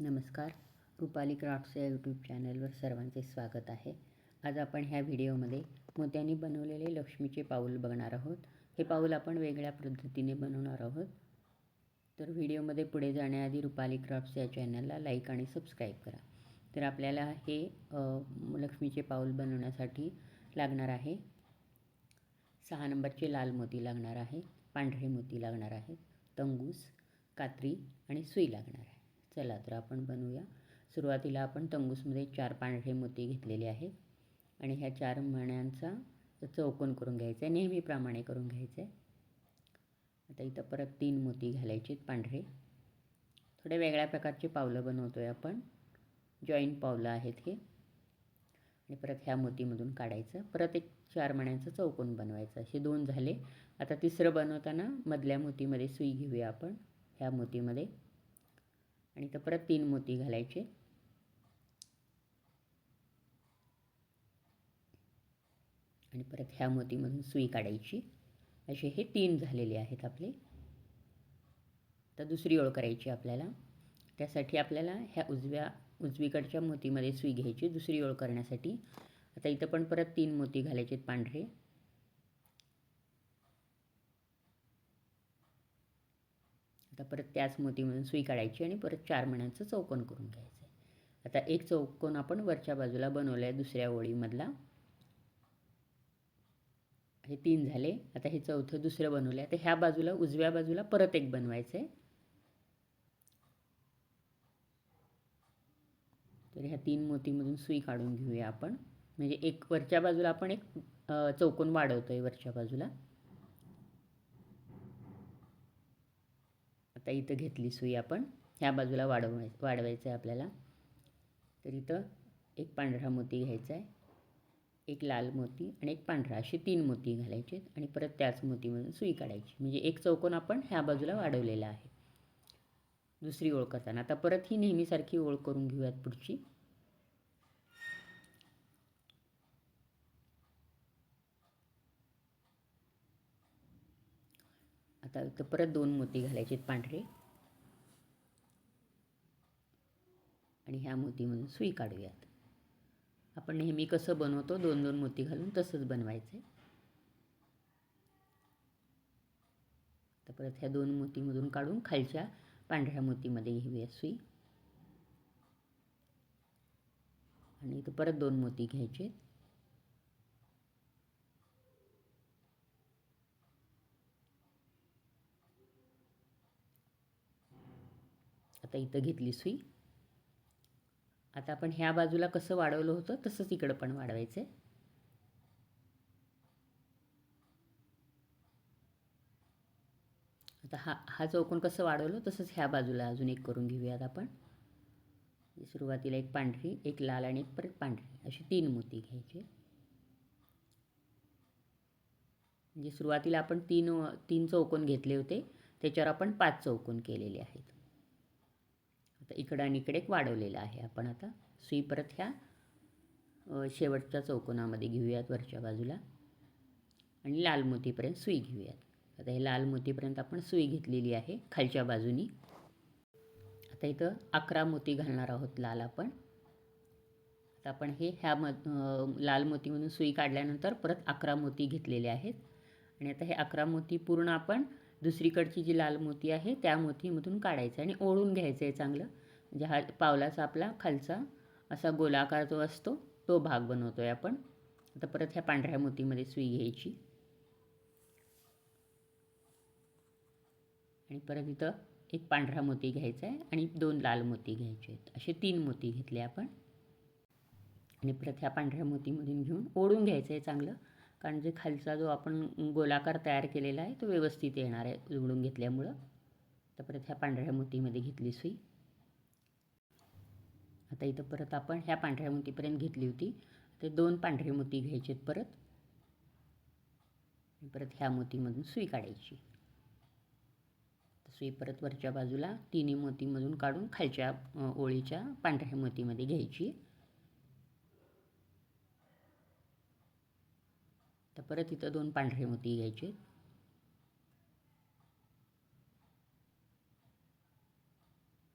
नमस्कार. रुपाली क्राफ्ट्स या यूट्यूब चॅनलवर सर्वांचे स्वागत आहे. आज आपण ह्या व्हिडिओमध्ये मोत्यांनी बनवलेले लक्ष्मीचे पाऊल बघणार आहोत. हे पाऊल आपण वेगळ्या पद्धतीने बनवणार आहोत. तर व्हिडिओमध्ये पुढे जाण्याआधी रुपाली क्राफ्ट्स या चॅनलला लाईक आणि सबस्क्राईब करा. तर आपल्याला हे लक्ष्मीचे पाऊल बनवण्यासाठी लागणार आहे. सहा नंबरचे लाल मोती लागणार आहे पांढरे मोती लागणार आहेत तंगूस कात्री आणि सुई लागणार आहे. चला तर आपण बनवूया. सुरुवातीला आपण तंगूसमध्ये चार पांढरे मोती घेतलेले आहेत. आणि ह्या चार मण्यांचा चौकोन करून घ्यायचा आहे नेहमीप्रमाणे करून घ्यायचं आहे. आता इथं परत तीन मोती घालायचे पांढरे. थोड्या वेगळ्या प्रकारचे पावलं बनवतो आहे आपण. जॉईंट पावलं आहेत हे. आणि परत ह्या मोतीमधून काढायचं. परत एक चार मण्यांचं चौकोन बनवायचं. असे दोन झाले. आता तिसरं बनवताना मधल्या मोतीमध्ये सुई घेऊया आपण. ह्या मोतीमध्ये. आणि तर परत तीन मोती घालायचे. आणि परत ह्या मोतीमधून सुई काढायची. असे हे तीन झालेले आहेत आपले. तर दुसरी ओळ करायची आपल्याला. त्यासाठी आपल्याला ह्या उजव्या उजवीकडच्या मोतीमध्ये सुई घ्यायची दुसरी ओळ करण्यासाठी. आता इथं पण परत तीन मोती घालायचे पांढरे. आता परत त्याच मोतीमधून सुई काढायची आणि परत चार मण्यांचं चौकोन करून घ्यायचं आहे आता एक चौकोन आपण वरच्या बाजूला बनवलं आहे दुसऱ्या ओळीमधला. हे तीन झाले. आता हे चौथं दुसरं बनवलं आहे तर ह्या बाजूला उजव्या बाजूला परत एक बनवायचं आहे तर ह्या तीन मोतीमधून सुई काढून घेऊया आपण. म्हणजे एक वरच्या बाजूला आपण एक चौकोन वाढवतो आहे वरच्या बाजूला. आता इथं घेतली सुई आपण. ह्या बाजूला वाढवाय वाढवायचं आहे आपल्याला. तर इथं एक पांढरा मोती घ्यायचा आहे. एक लाल मोती आणि एक पांढरा. असे तीन मोती घालायचे आणि परत त्याच मोतीमधून सुई काढायची. म्हणजे एक चौकोन आपण ह्या बाजूला वाढवलेला आहे. दुसरी ओळ करताना. आता परत ही नेहमीसारखी ओळ करून घेऊयात पुढची. आता इथं परत दोन मोती घालायचे पांढरे. आणि ह्या मोतीमधून सुई काढूयात. आपण नेहमी कसं बनवतो दोन दोन मोती घालून तसंच बनवायचं आहे. आता परत ह्या दोन मोतीमधून काढून खालच्या पांढऱ्या मोतीमध्ये घेऊया सुई. आणि इथं परत दोन मोती घ्यायचे आता इथं घेतली सुई. आता आपण ह्या बाजूला कसं वाढवलं होतं तसंच इकडं पण वाढवायचं आहे आता हा हा चौकोन कसं वाढवलं तसंच ह्या बाजूला अजून एक करून घेऊयात आपण. सुरुवातीला एक पांढरी एक लाल आणि एक परत पांढरी. अशी तीन मोती घ्यायची. म्हणजे सुरुवातीला आपण तीन तीन चौकोन घेतले होते त्याच्यावर आपण पाच चौकोन केलेले आहेत. तर इकडं आणि इकडे एक वाढवलेलं आहे. आपण आता सुई परत ह्या शेवटच्या चौकोनामध्ये घेऊयात वरच्या बाजूला. आणि लाल मोतीपर्यंत सुई घेऊयात. आता हे लाल मोतीपर्यंत आपण सुई घेतलेली आहे खालच्या बाजूनी. आता इथं अकरा मोती घालणार आहोत लाल आपण. आता आपण हे ह्या म लाल मोतीमधून सुई काढल्यानंतर परत अकरा मोती घेतलेले आहेत. आणि आता हे अकरा मोती पूर्ण आपण दुसरीकडची जी लाल मोती आहे त्या मोतीमधून काढायचं आणि ओढून घ्यायचं आहे चांगलं. म्हणजे हा पावलाचा आपला खालचा असा गोलाकार जो असतो तो भाग बनवतो आहे आपण. आता परत ह्या पांढऱ्या मोतीमध्ये सुई घ्यायची. आणि परत इथं एक पांढरा मोती घ्यायचा आहे आणि दोन लाल मोती घ्यायचे आहेत. असे तीन मोती घेतले आपण. आणि परत ह्या पांढऱ्या मोतीमधून घेऊन ओढून घ्यायचं आहे चांगलं. कारण जे खालचा जो आपण गोलाकार तयार केलेला आहे तो व्यवस्थित येणार आहे उघडून घेतल्यामुळं. तर परत ह्या पांढऱ्या मोतीमध्ये घेतली सुई. आता इथं परत आपण ह्या पांढऱ्या मोतीपर्यंत घेतली होती. ते दोन पांढरे मोती घ्यायचे परत. परत ह्या मोतीमधून सुई काढायची. सुई परत वरच्या बाजूला तिन्ही मोतीमधून काढून खालच्या ओळीच्या पांढऱ्या मोतीमध्ये घ्यायची. तर परत इथं दोन पांढरे मोती घ्यायचे.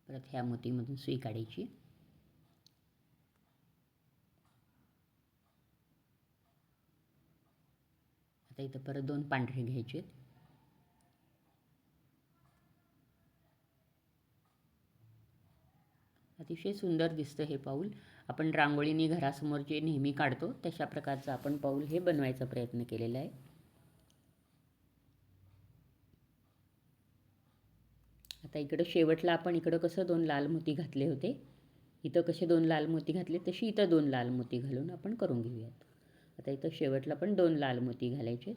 परत परत ह्या मोतीमधून सुई काढायची. आता इथं परत दोन पांढरे घ्यायचे अतिशय सुंदर दिसतं हे पाऊल. आपण रांगोळीने घरासमोर जे नेहमी काढतो तशा प्रकारचं आपण पाऊल हे बनवायचा प्रयत्न केलेला आहे. आता इकडं शेवटला आपण इकडं कसं दोन लाल मोती घातले होते? इथं कसे दोन लाल मोती घातले तशी इथं दोन लाल मोती घालून आपण करून घेऊयात. आता इथं शेवटला पण दोन लाल मोती घालायचे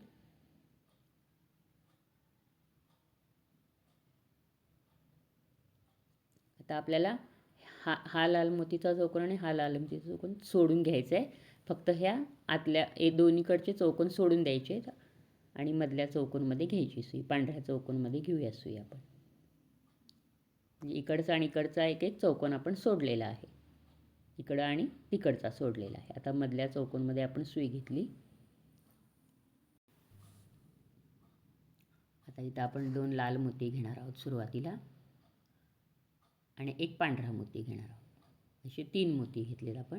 आता आपल्याला हा हा लाल मोतीचा चौकोन आणि हा लाल मोतीचा चौकोन सोडून घ्यायचा आहे फक्त ह्या आतल्या ए दोन्हीकडचे चौकोन सोडून द्यायचे आणि मधल्या चौकोनमध्ये घ्यायची सुई पांढऱ्या चौकोनमध्ये घेऊया सुई आपण. म्हणजे इकडचा आणि इकडचा एक एक चौकोन आपण सोडलेला आहे. इकडं आणि तिकडचा सोडलेला आहे. आता मधल्या चौकोनमध्ये आपण सुई घेतली. आता इथं आपण दोन लाल मोती घेणार आहोत सुरुवातीला. आणि एक पांढरा मोती घेणार आहोत. असे तीन मोती घेतलेत आपण.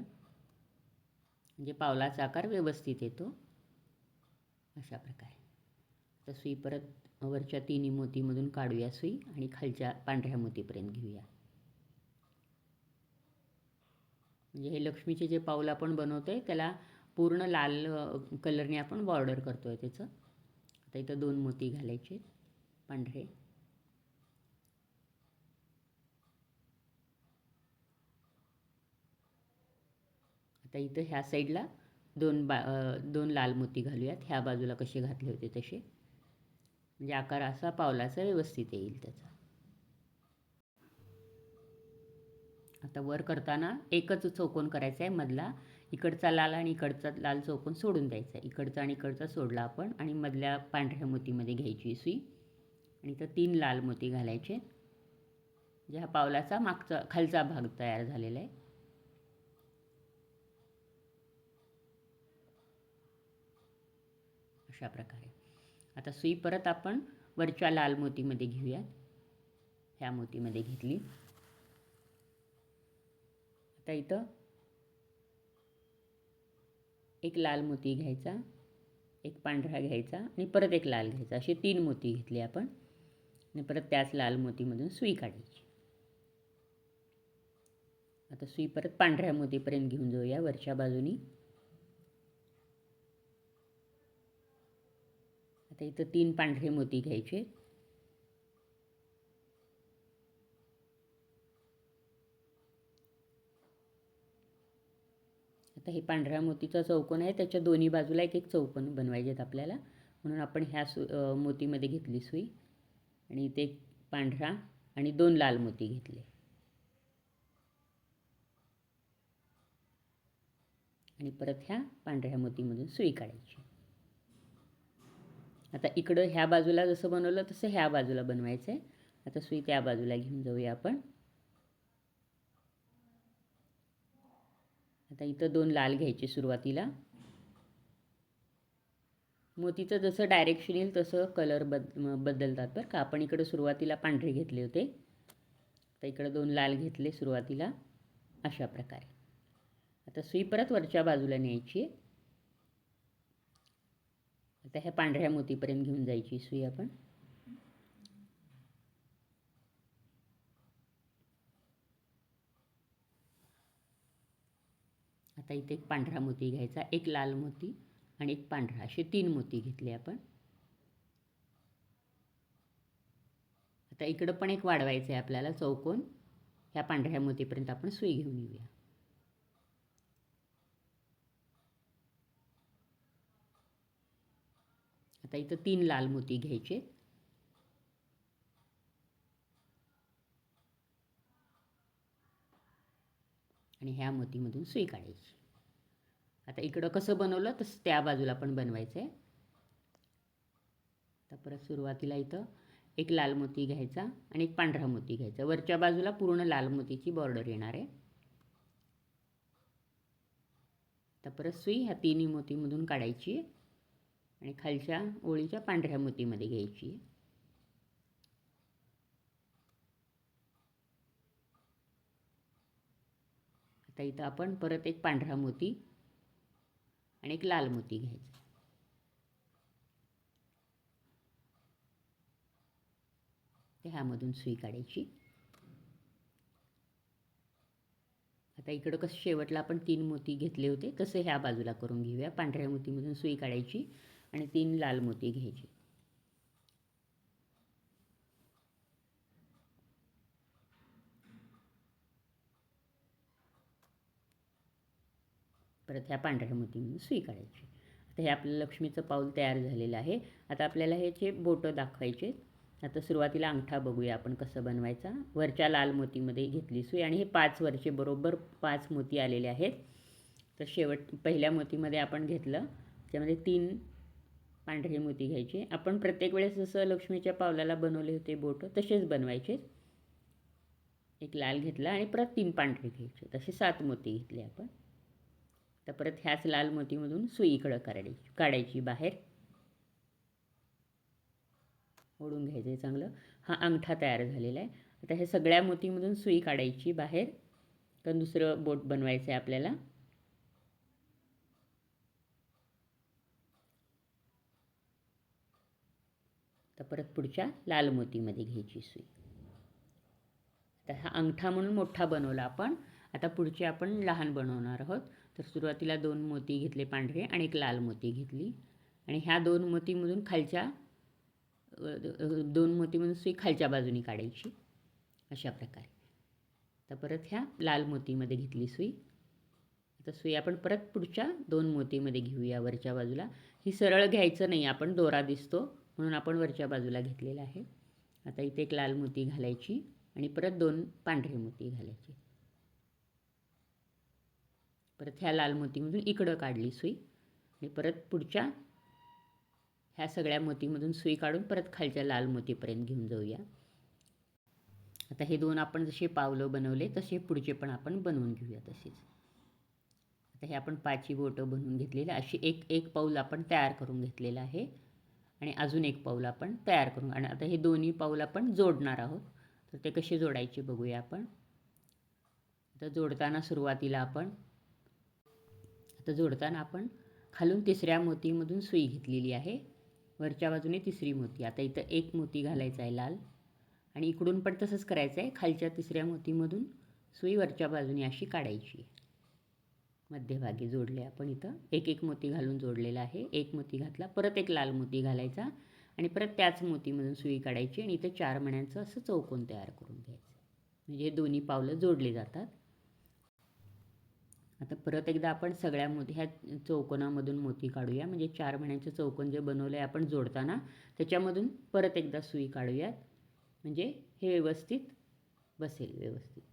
म्हणजे पावलाचा आकार व्यवस्थित येतो. अशा प्रकारे. तर सुई परत वरच्या तिन्ही मोतीमधून काढूया सुई आणि खालच्या पांढऱ्या मोतीपर्यंत घेऊया. म्हणजे हे लक्ष्मीचे जे पाऊल आपण बनवतो आहे त्याला पूर्ण लाल कलरने आपण बॉर्डर करतो आहे त्याचं. आता इथं दोन मोती घालायचे पांढरे. आता इथं ह्या साईडला दोन बा दोन लाल मोती घालूयात. ह्या बाजूला कसे घातले होते तसे. म्हणजे आकार असा पावलाचा व्यवस्थित येईल त्याचा. आता वर करताना एकच चौकोन करायचा आहे मधला. इकडचा लाल आणि इकडचा लाल चौकोन सोडून द्यायचा आहे. इकडचा आणि इकडचा सोडला आपण आणि मधल्या पांढऱ्या मोतीमध्ये घ्यायची सुई. आणि तर तीन लाल मोती घालायचे. म्हणजे हा पावलाचा मागचा खालचा भाग तयार झालेला आहे. अशा प्रकारे आता सुई परत आपण वरच्या लाल मोतीमध्ये घेऊयात. ह्या मोतीमध्ये घेतली. आता इथं एक लाल मोती घ्यायचा एक पांढरा घ्यायचा आणि परत एक लाल घ्यायचा. असे तीन मोती घेतले आपण आणि परत त्याच लाल मोतीमधून सुई काढायची. आता सुई परत पांढऱ्या मोतीपर्यंत घेऊन जाऊया वरच्या बाजूनी. आता इथं तीन पांढरे मोती घ्यायचे. आता हे पांढऱ्या मोतीचा चौकोन आहे त्याच्या दोन्ही बाजूला एक एक चौकोन बनवायचे आहेत आपल्याला. म्हणून आपण ह्या सु मोतीमध्ये घेतली सुई आणि इथे एक पांढरा आणि दोन लाल मोती घेतले. आणि परत ह्या पांढऱ्या मोतीमधून सुई काढायची. आता इकडं ह्या बाजूला जसं बनवलं तसं ह्या बाजूला बनवायचं आहे आता सुई त्या बाजूला घेऊन जाऊया आपण. आता इथं दोन लाल घ्यायचे सुरुवातीला. मोतीचं जसं डायरेक्शन येईल तसं कलर बद बदलतात बरं का. आपण इकडं सुरुवातीला पांढरे घेतले होते. आता इकडं दोन लाल घेतले सुरुवातीला. अशा प्रकारे. आता सुई परत वरच्या बाजूला न्यायची आहे. आता ह्या पांढऱ्या मोतीपर्यंत घेऊन जायची. सुई आपण. आता इथे एक पांढरा मोती घ्यायचा. एक लाल मोती आणि एक पांढरा. असे तीन मोती घेतले आपण. आता इकडं पण एक वाढवायचं आहे आपल्याला चौकोन. ह्या पांढऱ्या मोतीपर्यंत आपण सुई घेऊन येऊया. आता इथं तीन लाल मोती घ्यायचे. आणि ह्या मोतीमधून सुई काढायची. आता इकडं कसं बनवलं तसं त्या बाजूला पण बनवायचं आहे आता परत सुरुवातीला इथं एक लाल मोती घ्यायचा आणि एक पांढरा मोती घ्यायचा. वरच्या बाजूला पूर्ण लाल मोतीची बॉर्डर येणार आहे. आता परत सुई ह्या तिन्ही मोतीमधून काढायची. आणि खालच्या ओळीच्या पांढऱ्या मोतीमध्ये घ्यायची. आता इथं आपण परत एक पांढरा मोती आणि एक लाल मोती घ्यायचा. ते ह्यामधून सुई काढायची. आता इकडं कसं शेवटला आपण तीन मोती घेतले होते तसं ह्या बाजूला करून घेऊया. पांढऱ्या मोतीमधून सुई काढायची. आणि तीन लाल मोती घ्यायची. परत ह्या पांढऱ्या मोतीमधून सुई काढायची आता हे आपलं लक्ष्मीचं पाऊल तयार झालेलं आहे. आता आपल्याला ह्याचे बोटं दाखवायचे आता सुरुवातीला अंगठा बघूया आपण कसं बनवायचा. वरच्या लाल मोतीमध्ये घेतली सुई आणि हे पाच वरचे बरोबर पाच मोती आलेले आहेत. तर शेवट पहिल्या मोतीमध्ये आपण घेतलं. त्यामध्ये तीन पांढरे मोती घ्यायचे. आपण प्रत्येक वेळेस जसं लक्ष्मीच्या पावलाला बनवले होते बोटं तसेच बनवायचे. एक लाल घेतला आणि परत तीन पांढरे घ्यायचे. तसे सात मोती घेतले आपण. तर परत ह्याच लाल मोतीमधून सुईकडं काढायची काढायची बाहेर. ओढून घ्यायचं आहे चांगलं. हा अंगठा तयार झालेला आहे. आता हे सगळ्या मोतीमधून सुई काढायची बाहेर. कारण दुसरं बोट बनवायचं आहे आपल्याला. तर परत पुढच्या लाल मोतीमध्ये घ्यायची सुई. आता हा अंगठा म्हणून मोठा बनवला आपण. आता पुढचे आपण लहान बनवणार आहोत. तर सुरुवातीला दोन मोती घेतले पांढरे आणि एक लाल मोती घेतली. आणि ह्या दोन मोतीमधून खालच्या दोन मोतीमधून सुई खालच्या बाजूनी काढायची. अशा प्रकारे. तर परत ह्या लाल मोतीमध्ये घेतली सुई. आता सुई आपण परत पुढच्या दोन मोतीमध्ये घेऊया वरच्या बाजूला. ही सरळ घ्यायचं नाही. आपण दोरा दिसतो. म्हणून आपण वरच्या बाजूला घेतलेला आहे. आता इथे एक लाल मोती घालायची आणि परत दोन पांढरे मोती घालायचे. परत ह्या लाल मोतीमधून इकडं काढली सुई आणि परत पुढच्या ह्या सगळ्या मोतीमधून सुई काढून परत खालच्या लाल मोतीपर्यंत घेऊन जाऊया. आता हे दोन आपण जसे पावलं बनवले तसे पुढचे पण आपण बनवून घेऊया तसेच. आता हे आपण पाची बोटं बनवून घेतलेले अशी एक एक पाऊल आपण तयार करून घेतलेलं आहे. आणि अजून एक पाऊल आपण तयार करून आणि आता हे दोन्ही पाऊल आपण जोडणार आहोत. तर ते कसे जोडायचे बघूया आपण. आता जोडताना सुरुवातीला आपण आता जोडताना आपण खालून तिसऱ्या मोतीमधून सुई घेतलेली आहे. वरच्या बाजूने तिसरी मोती. आता इथं एक मोती घालायचा आहे लाल. आणि इकडून पण तसंच करायचं आहे. खालच्या तिसऱ्या मोतीमधून सुई वरच्या बाजूने अशी काढायची. मध्यभागी जोडले. आपण इथं एक एक मोती घालून जोडलेला आहे. एक मोती घातला परत एक लाल मोती घालायचा आणि परत त्याच मोतीमधून सुई काढायची आणि इथं चार मण्यांचं असं चौकोन तयार करून घ्यायचं. म्हणजे दोन्ही पावलं जोडली जातात. आता परत एकदा आपण सगळ्या मोती ह्या चौकोनामधून मोती काढूया. म्हणजे चार महिन्यांचं चौकोन जे बनवलं आहे आपण जोडताना त्याच्यामधून परत एकदा सुई काढूयात. म्हणजे हे व्यवस्थित बसेल व्यवस्थित.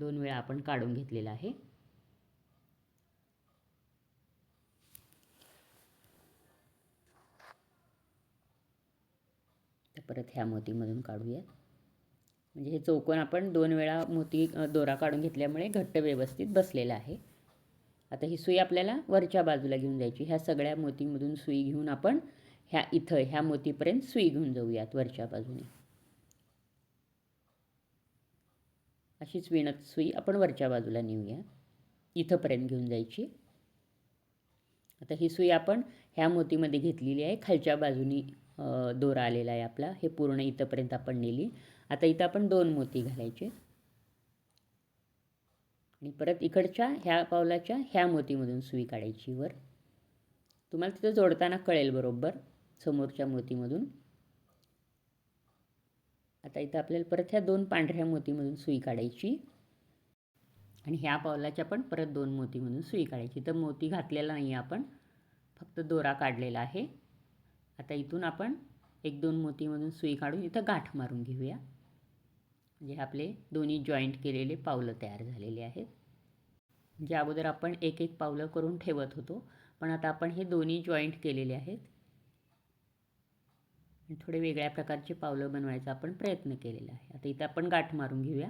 दोन वेळा आपण काढून घेतलेला आहे. तर परत ह्या मोतीमधून काढूयात म्हणजे हे चौकोन आपण दोन वेळा मोती दोरा काढून घेतल्यामुळे घट्ट व्यवस्थित बसलेला आहे. आता ही सुई आपल्याला वरच्या बाजूला घेऊन जायची. ह्या सगळ्या मोतीमधून सुई घेऊन आपण ह्या इथं ह्या मोतीपर्यंत सुई घेऊन जाऊयात वरच्या बाजूने. अशीच विणत सुई आपण वरच्या बाजूला नेऊया. इथंपर्यंत घेऊन जायची. आता ही सुई आपण ह्या मोतीमध्ये घेतलेली आहे. खालच्या बाजूनी दोरा आलेला आहे आपला. हे पूर्ण इथंपर्यंत आपण नेली. आता इथं आपण दोन मोती घालायचे. आणि परत इकडच्या ह्या पावलाच्या ह्या मोतीमधून सुई काढायची वर. तुम्हाला तिथं जोडताना कळेल बरोबर समोरच्या मोतीमधून. आता इथं आपल्याला परत ह्या दोन पांढऱ्या मोतीमधून सुई काढायची. आणि ह्या पावलाच्या पण परत दोन मोतीमधून सुई काढायची. तर मोती घातलेला नाही आपण. फक्त दोरा काढलेला आहे. आता इथून आपण एक दोन मोतीमधून सुई काढून इथं गाठ मारून घेऊया. म्हणजे आपले दोन्ही जॉईंट केलेले पावलं तयार झालेले आहेत. म्हणजे अगोदर आपण एक एक पावलं करून ठेवत होतो. पण आता आपण हे दोन्ही जॉईंट केलेले आहेत. थोडे वेगळ्या प्रकारचे पावलं बनवायचा आपण प्रयत्न केलेला आहे. आता इथं आपण गाठ मारून घेऊया.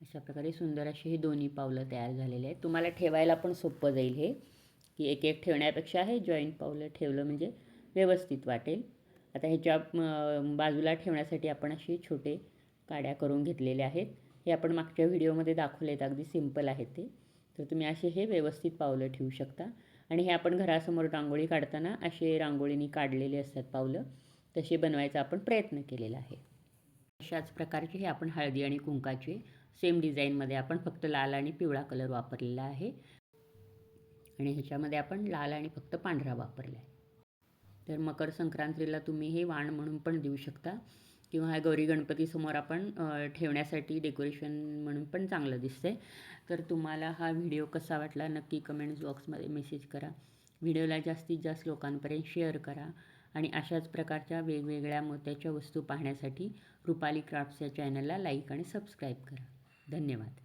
अशा प्रकारे सुंदर असे हे दोन्ही पावलं तयार झालेले आहेत. तुम्हाला ठेवायला पण सोपं जाईल हे की एक एक ठेवण्यापेक्षा हे जॉईंट पावलं ठेवलं म्हणजे व्यवस्थित वाटेल. आता ह्याच्या बाजूला ठेवण्यासाठी आपण असे छोटे काड्या करून घेतलेल्या आहेत. हे आपण मागच्या व्हिडिओमध्ये दाखवले आहेत अगदी सिंपल आहेत ते. तर तुम्ही असे हे व्यवस्थित पावलं ठेवू शकता. आणि हे आपण घरासमोर रांगोळी काढताना असे रांगोळीनी काढलेले असतात पावलं. तसे बनवायचा आपण प्रयत्न केलेला आहे. अशाच प्रकारचे हे आपण हळदी आणि कुंकाचे सेम डिझाईनमध्ये आपण फक्त लाल आणि पिवळा कलर वापरलेला आहे. आणि ह्याच्यामध्ये आपण लाल आणि फक्त पांढरा वापरला आहे तर मकर संक्रांतीला तुम्ही हे वाण म्हणून पण देऊ शकता. किंवा हा गौरी गणपतीसमोर आपण ठेवण्यासाठी डेकोरेशन म्हणून पण चांगलं दिसतं तर तुम्हाला हा व्हिडिओ कसा वाटला नक्की कमेंट्स बॉक्समध्ये मेसेज करा. व्हिडिओला जास्तीत जास्त लोकांपर्यंत शेअर करा आणि अशाच प्रकारच्या वेगवेगळ्या मोत्याच्या वस्तू पाहण्यासाठी रुपाली क्राफ्ट्स या चॅनलला लाईक आणि सबस्क्राईब करा. धन्यवाद.